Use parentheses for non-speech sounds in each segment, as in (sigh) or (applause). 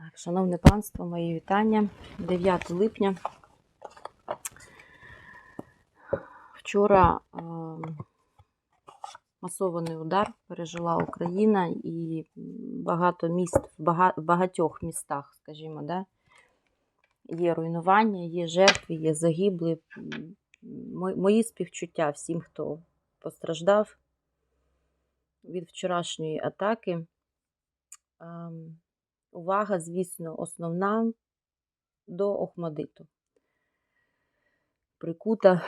Так, шановне панство, мої вітання. 9 липня. Вчора е, масований удар пережила Україна і багато міст, в бага- багатьох містах, скажімо, да, є руйнування, є жертви, є мо- Мої співчуття всім, хто постраждав від вчорашньої атаки. Ем, Увага, звісно, основна до Охмадиту. Прикута.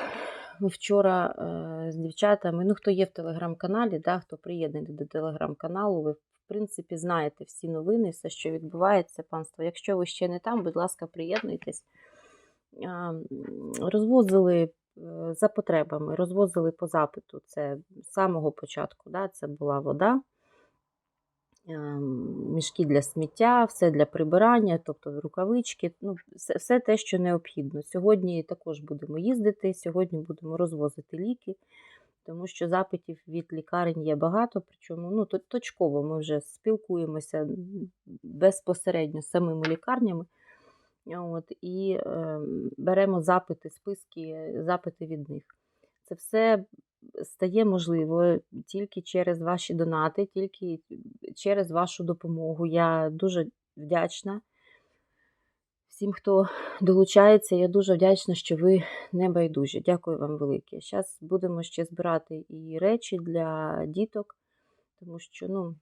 Ми вчора е, з дівчатами, ну хто є в телеграм-каналі, да, хто приєднаний до телеграм-каналу, ви, в принципі, знаєте всі новини, все, що відбувається, панство. Якщо ви ще не там, будь ласка, приєднуйтесь. А, Розвозили е, за потребами, розвозили по запиту. Це з самого початку. Да, це була вода мішки для сміття, все для прибирання, тобто рукавички, ну, все, все те, що необхідно. Сьогодні також будемо їздити, сьогодні будемо розвозити ліки, тому що запитів від лікарень є багато, причому ну, точково ми вже спілкуємося безпосередньо з самими лікарнями. От, і е, беремо запити, списки, запити від них. Це все стає можливо тільки через ваші донати, тільки через вашу допомогу. Я дуже вдячна всім, хто долучається. Я дуже вдячна, що ви не байдужі. Дякую вам велике. Зараз будемо ще збирати і речі для діток, тому що, ну,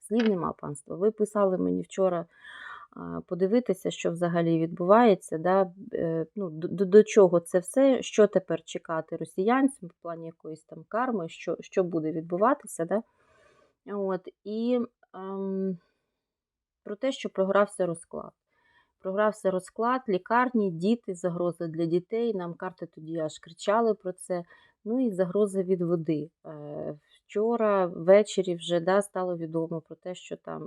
слів нема, панство. Ви писали мені вчора подивитися, що взагалі відбувається, да, е, ну, до, до- чого це все, що тепер чекати росіянцям в плані якоїсь там карми, що, що буде відбуватися. Да? От, і ем, про те, що програвся розклад. Програвся розклад, лікарні, діти, загроза для дітей. Нам карти тоді аж кричали про це. Ну і загроза від води. Вчора ввечері вже да, стало відомо про те, що там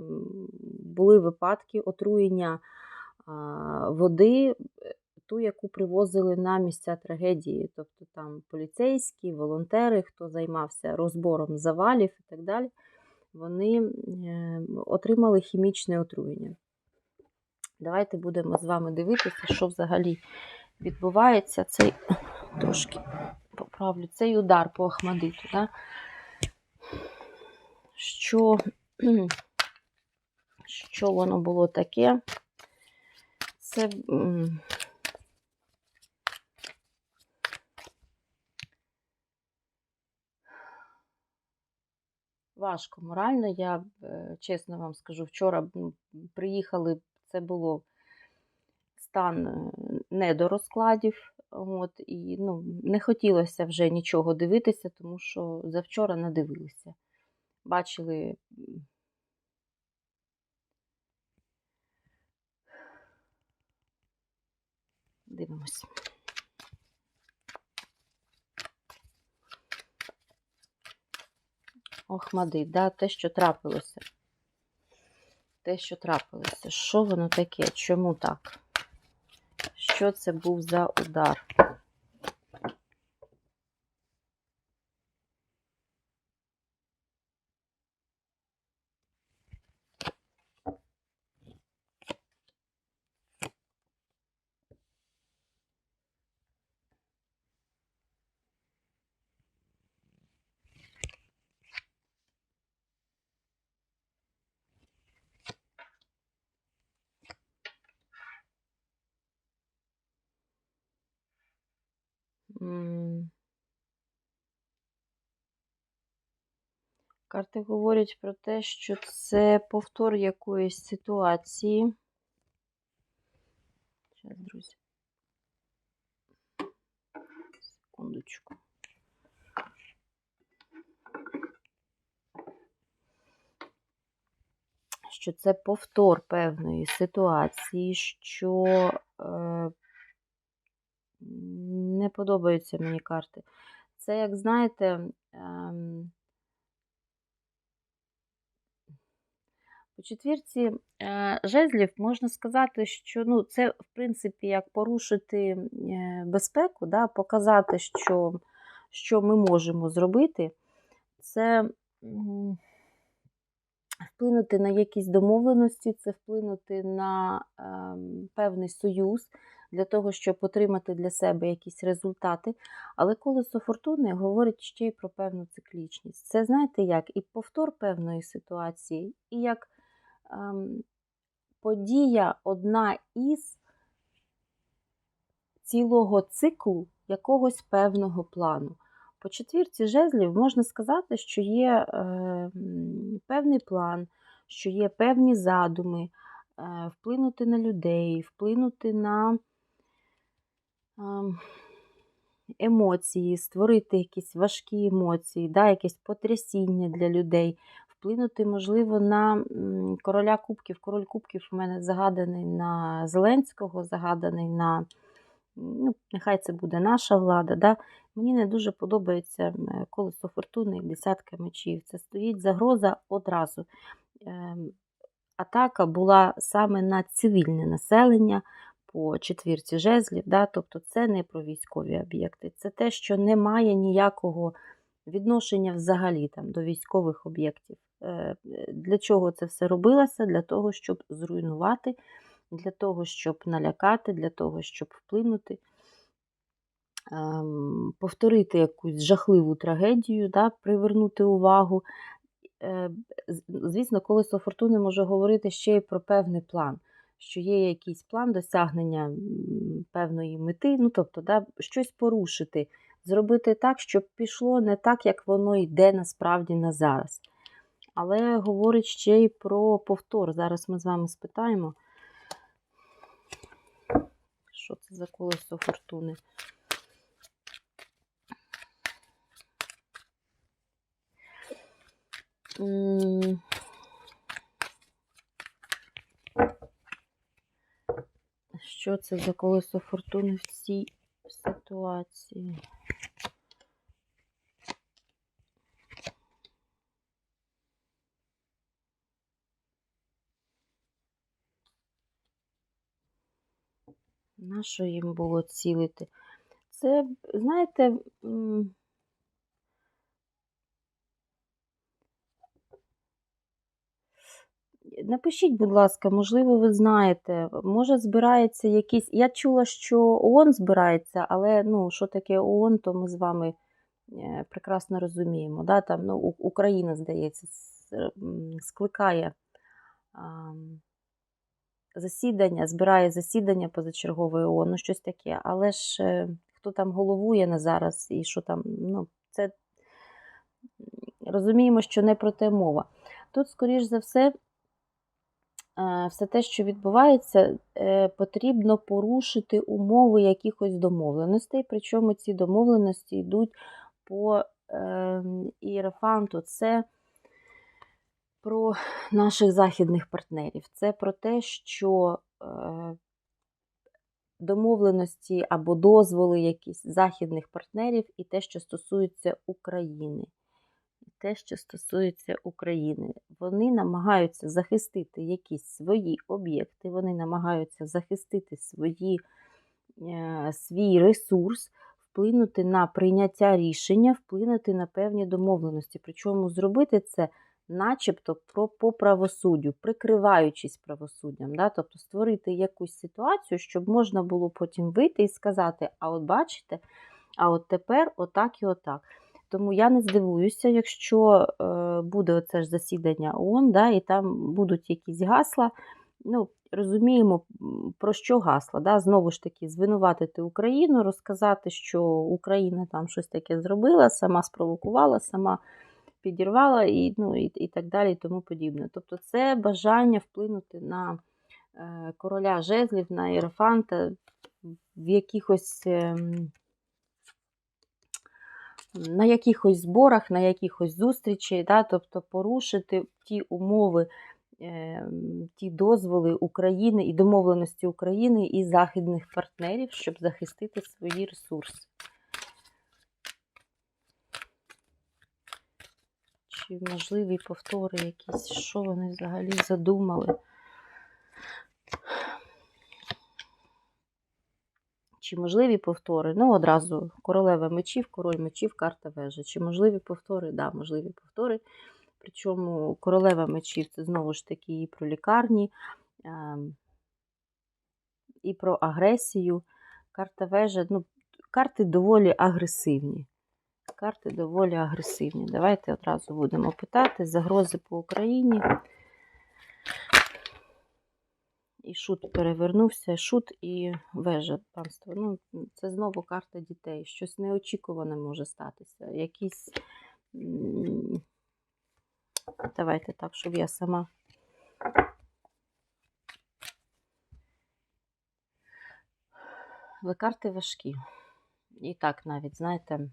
були випадки отруєння води, ту, яку привозили на місця трагедії. Тобто там поліцейські, волонтери, хто займався розбором завалів і так далі, вони отримали хімічне отруєння. Давайте будемо з вами дивитися, що взагалі відбувається. Цей трошки поправлю цей удар по Ахмадиту. Да? Що, (clears throat) що воно було таке? Це важко морально. Я е, чесно вам скажу, вчора приїхали, це було стан е, не до розкладів. От, і ну, не хотілося вже нічого дивитися, тому що завчора надивилися. Бачили. Дивимось. Охмадит, да, те, що трапилося. Те, що трапилося. Що воно таке? Чому так? Що це був за удар? Карти говорять про те, що це повтор якоїсь ситуації. Зараз, друзі. Секундочку. Що це повтор певної ситуації, що е, не подобаються мені карти. Це, як знаєте, ем, по четвірці е, жезлів можна сказати, що ну, це, в принципі, як порушити е, безпеку, да, показати, що, що ми можемо зробити. Це вплинути на якісь домовленості, це вплинути на ем, певний союз для того, щоб отримати для себе якісь результати. Але колесо фортуни говорить ще й про певну циклічність. Це знаєте як? І повтор певної ситуації, і як ем, подія одна із цілого циклу якогось певного плану. По четвірці жезлів можна сказати, що є е, певний план, що є певні задуми, е, вплинути на людей, вплинути на емоції, створити якісь важкі емоції, да, якесь потрясіння для людей, вплинути, можливо, на короля кубків. Король кубків у мене загаданий на Зеленського, загаданий на ну, нехай це буде наша влада. Да? Мені не дуже подобається колесо фортуни і десятка мечів. Це стоїть загроза одразу. Ем, Атака була саме на цивільне населення по четвірці жезлів. Да? Тобто це не про військові об'єкти, це те, що не має ніякого відношення взагалі там, до військових об'єктів. Е, Для чого це все робилося? Для того, щоб зруйнувати для того, щоб налякати, для того, щоб вплинути, ем, повторити якусь жахливу трагедію, да, привернути увагу. Е, Звісно, колесо фортуни може говорити ще й про певний план, що є якийсь план досягнення певної мети, ну тобто да, щось порушити, зробити так, щоб пішло не так, як воно йде насправді на зараз. Але говорить ще й про повтор. Зараз ми з вами спитаємо. Що це за колесо фортуни? М, Що це за колесо фортуни в цій ситуації? На що їм було цілити? Це, знаєте, напишіть, будь ласка, можливо, ви знаєте, може збирається якийсь. Я чула, що ООН збирається, але ну, що таке ООН, то ми з вами е, прекрасно розуміємо. Да? Там, ну, Україна, здається, скликає засідання, збирає засідання позачергової ООН, ну щось таке. Але ж е, хто там головує на зараз і що там, ну, це розуміємо, що не про те мова. Тут, скоріш за все, все те, що відбувається, е, потрібно порушити умови якихось домовленостей. Причому ці домовленості йдуть по е. Це про наших західних партнерів. Це про те, що е, домовленості або дозволи якісь західних партнерів і те, що стосується України. Те, що стосується України, вони намагаються захистити якісь свої об'єкти, вони намагаються захистити свої, е, свій ресурс, вплинути на прийняття рішення, вплинути на певні домовленості. Причому зробити це начебто про, по правосуддю, прикриваючись правосуддям. Да? Тобто створити якусь ситуацію, щоб можна було потім вийти і сказати: а от бачите, а от тепер отак і отак. Тому я не здивуюся, якщо е, буде оце ж засідання ООН, да, і там будуть якісь гасла. Ну, розуміємо, про що гасла. Да? Знову ж таки, звинуватити Україну, розказати, що Україна там щось таке зробила, сама спровокувала, сама підірвала і, ну, і, і так далі, і тому подібне. Тобто це бажання вплинути на е, короля жезлів, на Єрофанта в якихось. Ем, на якихось зборах, на якихось зустрічей, да, тобто порушити ті умови, е, ті дозволи України і домовленості України і західних партнерів, щоб захистити свої ресурси. Чи можливі повтори якісь, що вони взагалі задумали? Чи можливі повтори? Ну, одразу королева мечів, король мечів, карта вежа. Чи можливі повтори? Да, можливі повтори. Причому королева мечів це знову ж таки і про лікарні, ем, і про агресію. Карта вежа, ну, карти доволі агресивні. Карти доволі агресивні. Давайте одразу будемо питати. Загрози по Україні. І шут перевернувся, шут і вежа панство. Ну, це знову карта дітей. Щось неочікуване може статися. Якісь. Давайте так, щоб я сама. Ви карти важкі. І так навіть, знаєте,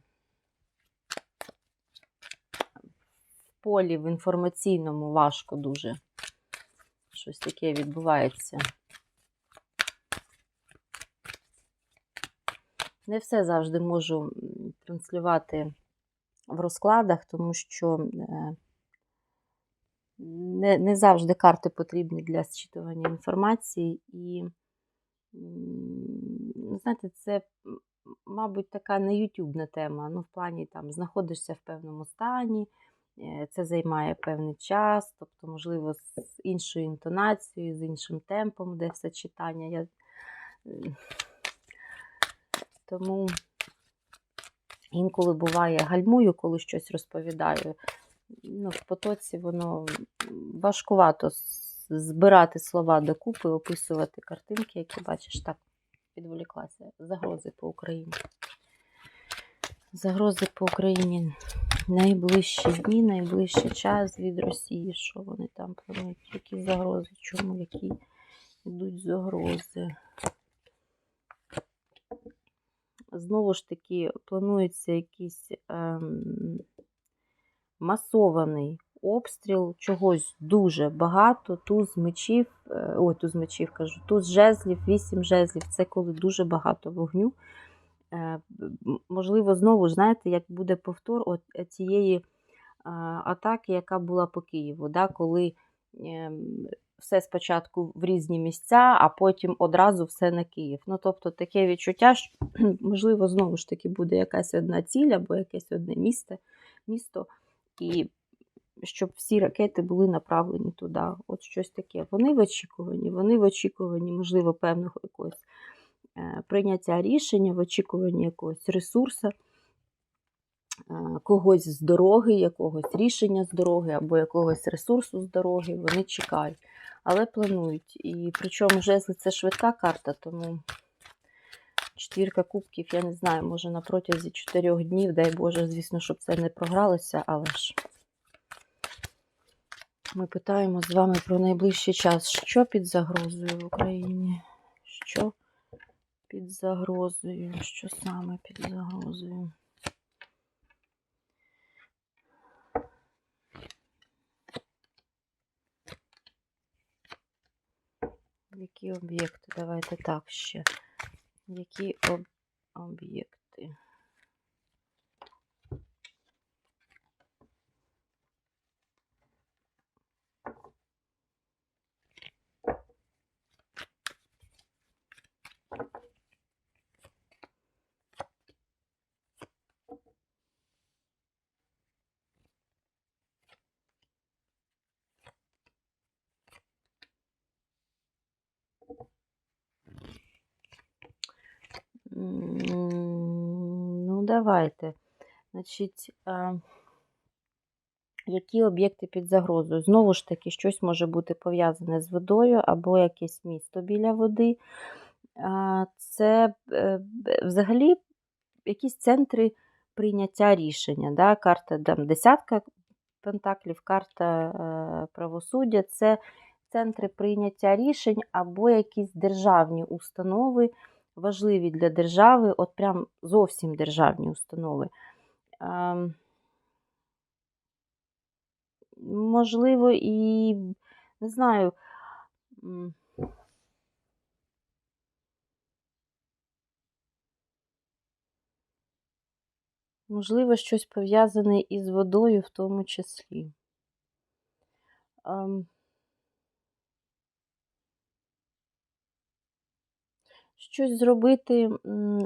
в полі в інформаційному важко дуже. Щось таке відбувається. Не все завжди можу транслювати в розкладах, тому що е, не, не завжди карти потрібні для зчитування інформації. І, знаєте, це, мабуть, така не ютубна тема. Ну, в плані там знаходишся в певному стані, це займає певний час, тобто, можливо, з іншою інтонацією, з іншим темпом, де все читання. Я... Тому інколи буває гальмую, коли щось розповідаю. Ну, в потоці воно важкувато збирати слова докупи, описувати картинки, які бачиш, так підволіклася. Загрози по Україні. Загрози по Україні найближчі дні, найближчий час від Росії. Що вони там планують? Які загрози? Чому які йдуть загрози? Знову ж таки, планується якийсь ем, масований обстріл, чогось дуже багато. Туз мечів, е, ой, туз мечів кажу, туз жезлів, вісім жезлів це коли дуже багато вогню. Е, Можливо, знову знаєте, як буде повтор от цієї е, атаки, яка була по Києву, да, коли ем, все спочатку в різні місця, а потім одразу все на Київ. Ну, тобто таке відчуття, що, (clears throat) можливо, знову ж таки буде якась одна ціль або якесь одне місто, місто, і щоб всі ракети були направлені туди. От щось таке. Вони в очікуванні, вони в очікуванні, можливо, певного якогось е, прийняття рішення, в очікуванні якогось ресурсу, е, когось з дороги, якогось рішення з дороги або якогось ресурсу з дороги. Вони чекають, але планують. І причому жезли це швидка карта, тому четвірка кубків, я не знаю, може на протязі чотирьох днів, дай Боже, звісно, щоб це не програлося, але ж. Ми питаємо з вами про найближчий час. Що під загрозою в Україні? Що під загрозою? Що саме під загрозою? Які об'єкти? Давайте так ще. Які об... об'єкти? Давайте. Значить, які об'єкти під загрозою? Знову ж таки, щось може бути пов'язане з водою або якесь місто біля води. Це е, взагалі якісь центри прийняття рішення. Да? Карта там, десятка пентаклів, карта е, правосуддя це центри прийняття рішень або якісь державні установи, важливі для держави, от прям зовсім державні установи. Ем, Можливо, і не знаю. Можливо, щось пов'язане із водою в тому числі. щось зробити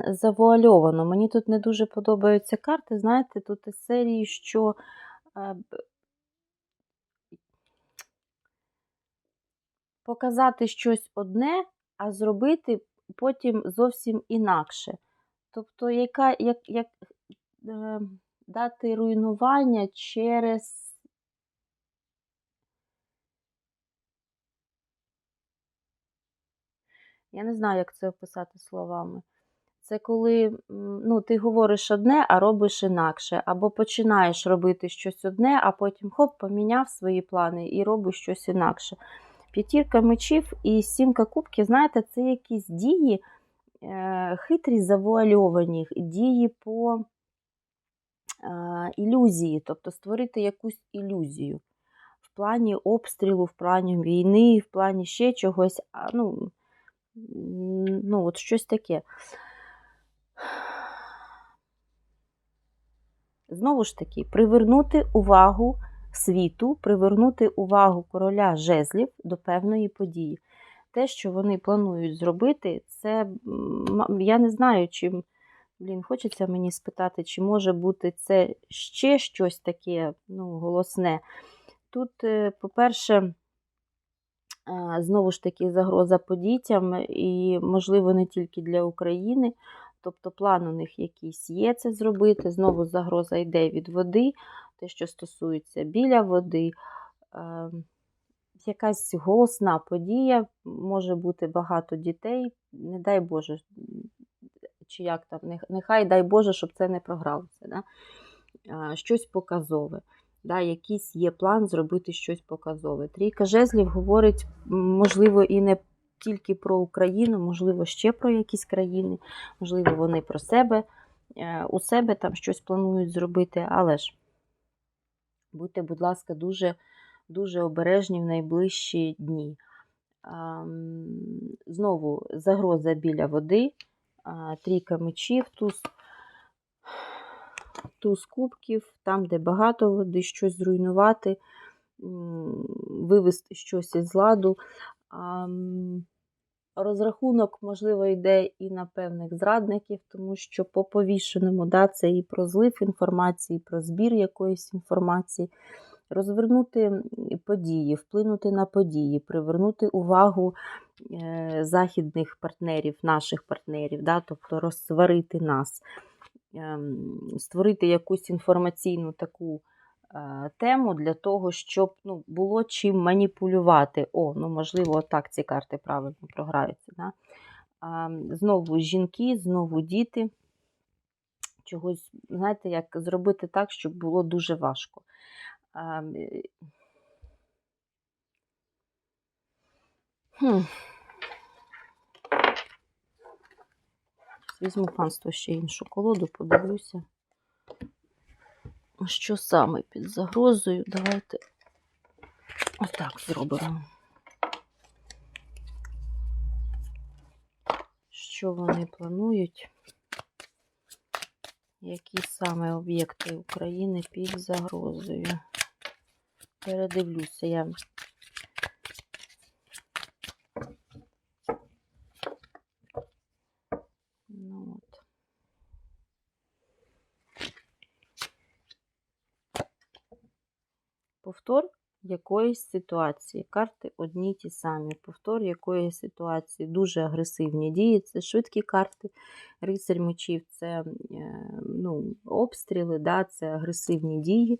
завуальовано. Мені тут не дуже подобаються карти. Знаєте, тут із серії, що е, показати щось одне, а зробити потім зовсім інакше. Тобто, яка, як, як е, дати руйнування через. Я не знаю, як це описати словами. Це коли ну, ти говориш одне, а робиш інакше. Або починаєш робити щось одне, а потім хоп, поміняв свої плани і робиш щось інакше. П'ятірка мечів і сімка кубків, знаєте, це якісь дії е, хитрі, завуальовані, дії по е, ілюзії, тобто створити якусь ілюзію. В плані обстрілу, в плані війни, в плані ще чогось. Ну, ну, от щось таке. Знову ж таки, привернути увагу світу, привернути увагу короля жезлів до певної події. Те, що вони планують зробити, це я не знаю, чи блін, хочеться мені спитати, чи може бути це ще щось таке ну, голосне. Тут, е, по-перше, знову ж таки, загроза по дітям, і, можливо, не тільки для України. Тобто план у них якийсь є це зробити. Знову загроза йде від води, те, що стосується біля води. Якась голосна подія, може бути багато дітей, не дай Боже, чи як там, нехай дай Боже, щоб це не програлося. Да? Щось показове. Да, якийсь є план зробити щось показове. Трійка жезлів говорить, можливо, і не тільки про Україну, можливо, ще про якісь країни, можливо, вони про себе, е, у себе там щось планують зробити, але ж будьте, будь ласка, дуже, дуже обережні в найближчі дні. Знову загроза біля води, трійка мечів, туз, туз кубків, там, де багато води, щось зруйнувати, вивести щось із ладу. Розрахунок, можливо, йде і на певних зрадників, тому що по повішеному да, це і про злив інформації, і про збір якоїсь інформації, розвернути події, вплинути на події, привернути увагу е, західних партнерів, наших партнерів, да, тобто розсварити нас, створити якусь інформаційну таку е, тему для того, щоб ну, було чим маніпулювати. О, ну можливо, так ці карти правильно програються. Да? Знову жінки, знову діти. Чогось, знаєте, як зробити так, щоб було дуже важко. Е, Хм. Візьму панство ще іншу колоду, подивлюся. Що саме під загрозою? Давайте отак зробимо. Що вони планують? Які саме об'єкти України під загрозою? Передивлюся я. Ну, от. Повтор якоїсь ситуації. Карти одні ті самі. Повтор якоїсь ситуації. Дуже агресивні дії. Це швидкі карти. Рицарь мечів це е, ну, обстріли, да, це агресивні дії.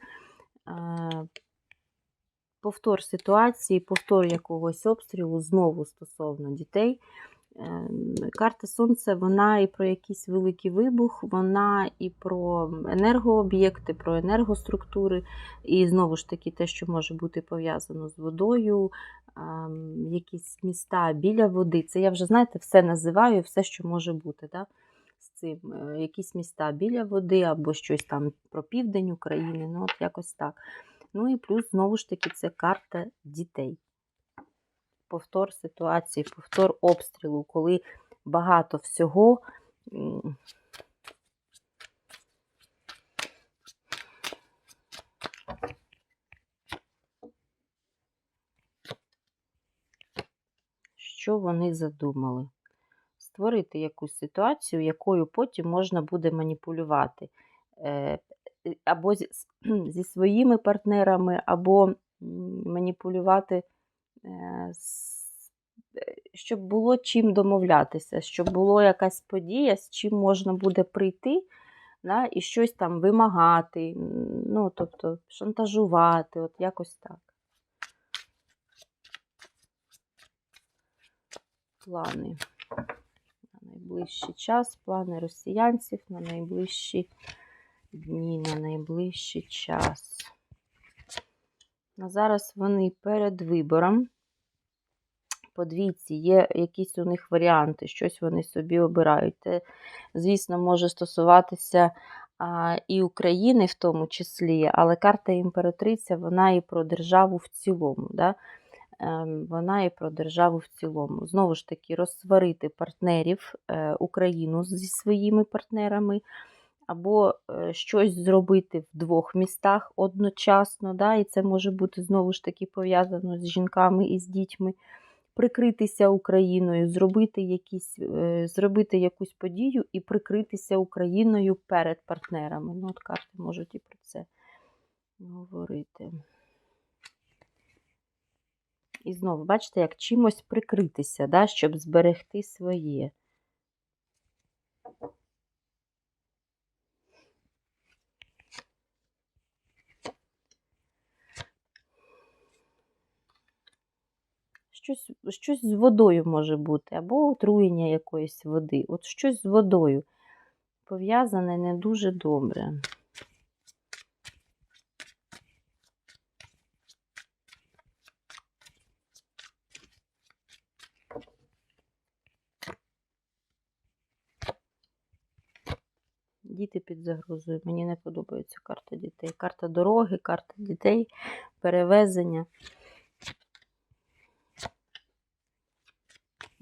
Повтор ситуації, повтор якогось обстрілу знову стосовно дітей. Ем, Карта Сонця, вона і про якийсь великий вибух, вона і про енергооб'єкти, про енергоструктури, і знову ж таки те, що може бути пов'язано з водою, ем, якісь міста біля води. Це я вже, знаєте, все називаю, все, що може бути. Да? З цим. Е, Якісь міста біля води, або щось там про південь України, ну от якось так. Ну і плюс, знову ж таки, це карта дітей повтор ситуації, повтор обстрілу, коли багато всього. Що вони задумали? Створити якусь ситуацію, якою потім можна буде маніпулювати. Е, Або (clears throat) зі, своїми партнерами, або маніпулювати щоб було чим домовлятися, щоб була якась подія, з чим можна буде прийти да, і щось там вимагати, ну, тобто шантажувати, от якось так. Плани на найближчий час, плани росіянців на найближчі дні, на найближчий час. На зараз вони перед вибором. По двійці є якісь у них варіанти, щось вони собі обирають. Це, звісно, може стосуватися а, і України в тому числі, але карта імператриця, вона і про державу в цілому. Да? Ем, Вона і про державу в цілому. Знову ж таки, розсварити партнерів е, Україну зі своїми партнерами або е, щось зробити в двох містах одночасно, да, і це може бути знову ж таки пов'язано з жінками і з дітьми, прикритися Україною, зробити, якісь, е, зробити якусь подію і прикритися Україною перед партнерами. Ну, от карти можуть і про це говорити. І знову, бачите, як чимось прикритися, да, щоб зберегти своє. Щось, щось з водою може бути, або отруєння якоїсь води. От щось з водою пов'язане не дуже добре. Діти під загрозою. Мені не подобається карта дітей. Карта дороги, карта дітей, перевезення.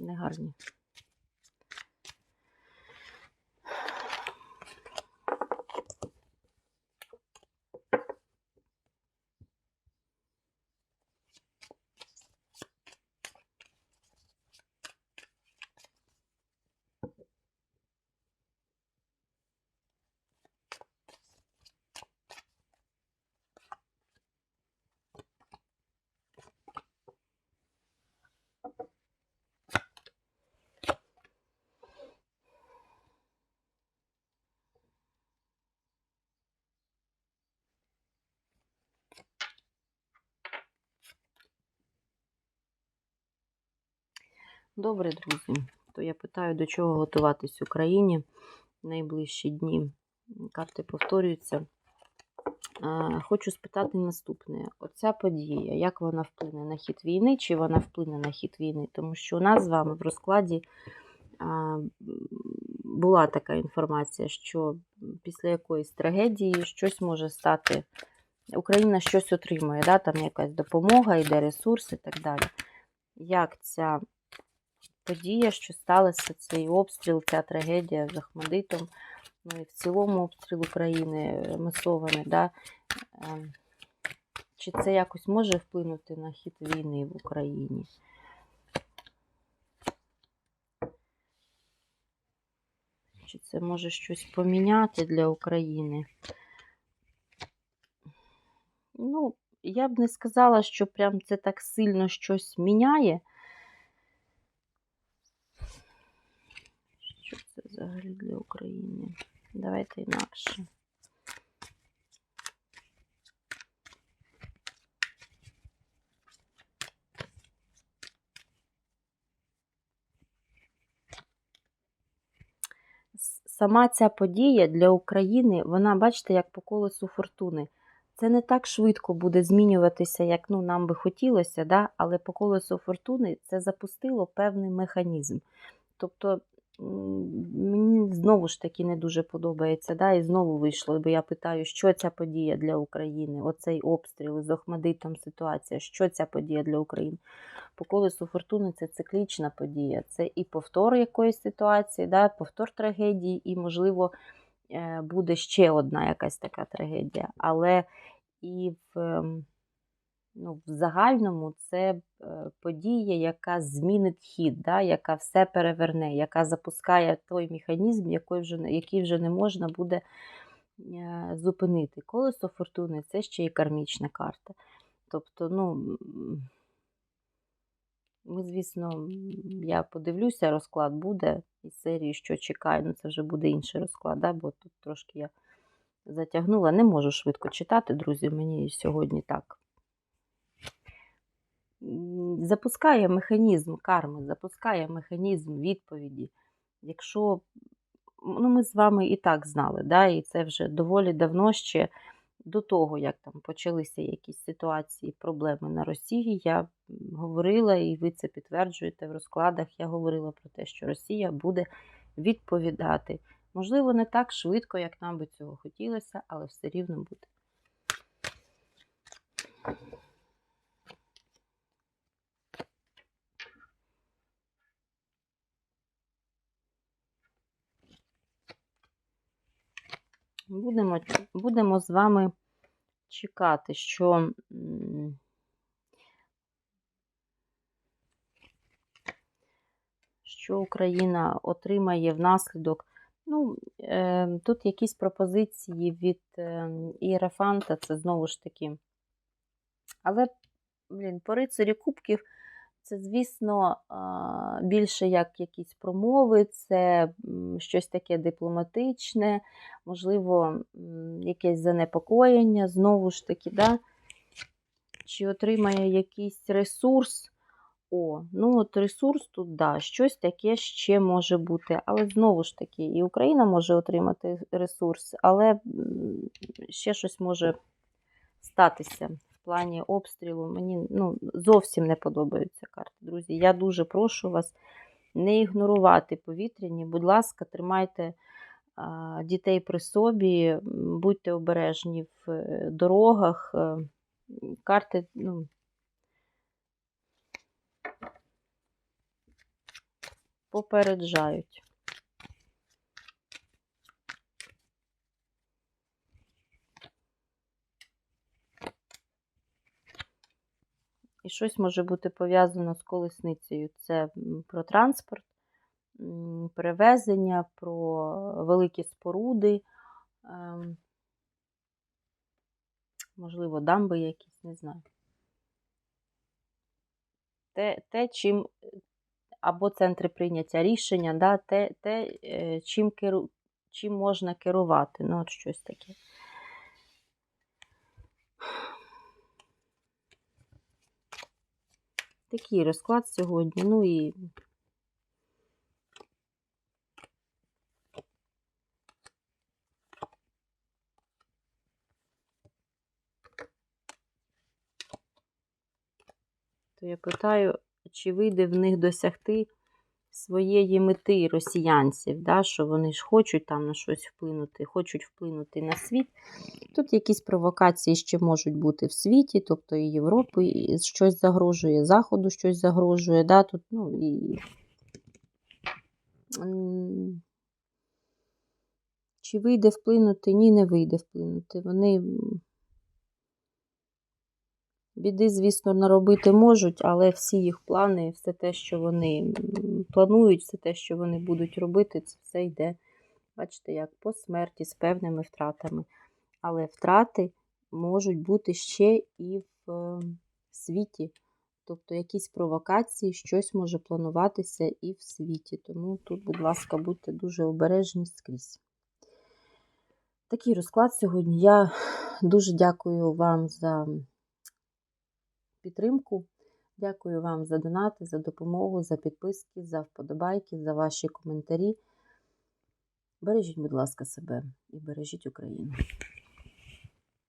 Негарні. Добре, друзі. То я питаю, до чого готуватись Україні найближчі дні. Карти повторюються. Хочу спитати наступне: оця подія, як вона вплине на хід війни, чи вона вплине на хід війни? Тому що у нас з вами в розкладі була така інформація, що після якоїсь трагедії щось може стати. Україна щось отримує, да? там якась допомога, йде ресурс і так далі. Як ця подія, що сталася, цей обстріл, ця трагедія з Ахмадитом, ну і в цілому обстріл України е, масований, да? Ем, чи це якось може вплинути на хід війни в Україні? Чи це може щось поміняти для України? Ну, я б не сказала, що прям це так сильно щось міняє. Взагалі для України. Давайте інакше. Сама ця подія для України, вона, бачите, як по колесу фортуни. Це не так швидко буде змінюватися, як ну, нам би хотілося, да? але по колесу фортуни це запустило певний механізм. Тобто Мені знову ж таки не дуже подобається. Да? І знову вийшло, бо я питаю, що ця подія для України? Оцей обстріл з Охмадитом ситуація, що ця подія для України? По колесу фортуни це циклічна подія. Це і повтор якоїсь ситуації, да? повтор трагедії, і, можливо, е, буде ще одна якась така трагедія. Але і в ем, ну, в загальному це е, подія, яка змінить хід, да, яка все переверне, яка запускає той механізм, який вже який вже не можна буде е, зупинити. Колесо фортуни це ще й кармічна карта. Тобто, ну, Ми, звісно, я подивлюся, розклад буде із серії, що чекаю. Ну, це вже буде інший розклад, да? бо тут трошки я затягнула. Не можу швидко читати, друзі, мені сьогодні так. Запускає механізм карми, запускає механізм відповіді. Якщо ну, ми з вами і так знали, да? і це вже доволі давно ще до того, як там почалися якісь ситуації, проблеми на Росії, я говорила, і ви це підтверджуєте в розкладах. Я говорила про те, що Росія буде відповідати. Можливо, не так швидко, як нам би цього хотілося, але все рівно буде. Будемо, будемо з вами чекати, що що Україна отримає внаслідок. Ну, е, тут якісь пропозиції від Іерафанта, це знову ж таки. Але, блін, по рицарі кубків це, звісно, більше як якісь промови, це щось таке дипломатичне, можливо, якесь занепокоєння, знову ж таки, да? чи отримає якийсь ресурс. О, ну от ресурс тут, да, щось таке ще може бути. Але знову ж таки, і Україна може отримати ресурс, але ще щось може статися плані обстрілу. Мені ну, зовсім не подобаються карти, друзі. Я дуже прошу вас не ігнорувати повітряні. Будь ласка, тримайте дітей при собі, будьте обережні в е, дорогах. Е, Карти, ну. Попереджають. І щось може бути пов'язано з колесницею. Це про транспорт, перевезення, про великі споруди, ем, можливо, дамби якісь, не знаю. Те, те чим або центри прийняття рішення, да, те, те е, чим, керу, чим можна керувати. Ну, от щось таке. Такий розклад сьогодні. Ну і то я питаю, чи вийде в них досягти своєї мети росіянців, да, що вони ж хочуть там на щось вплинути, хочуть вплинути на світ. Тут якісь провокації ще можуть бути в світі, тобто і Європи щось загрожує, Заходу щось загрожує. Да, тут, ну, і... Чи вийде вплинути? Ні, не вийде вплинути. Вони біди, звісно, наробити можуть, але всі їх плани, все те, що вони планують, все те, що вони будуть робити, це все йде, бачите, як по смерті з певними втратами. Але втрати можуть бути ще і в е, світі. Тобто якісь провокації, щось може плануватися і в світі. Тому тут, будь ласка, будьте дуже обережні скрізь. Такий розклад сьогодні. Я дуже дякую вам за підтримку. Дякую вам за донати, за допомогу, за підписки, за вподобайки, за ваші коментарі. Бережіть, будь ласка, себе і бережіть Україну.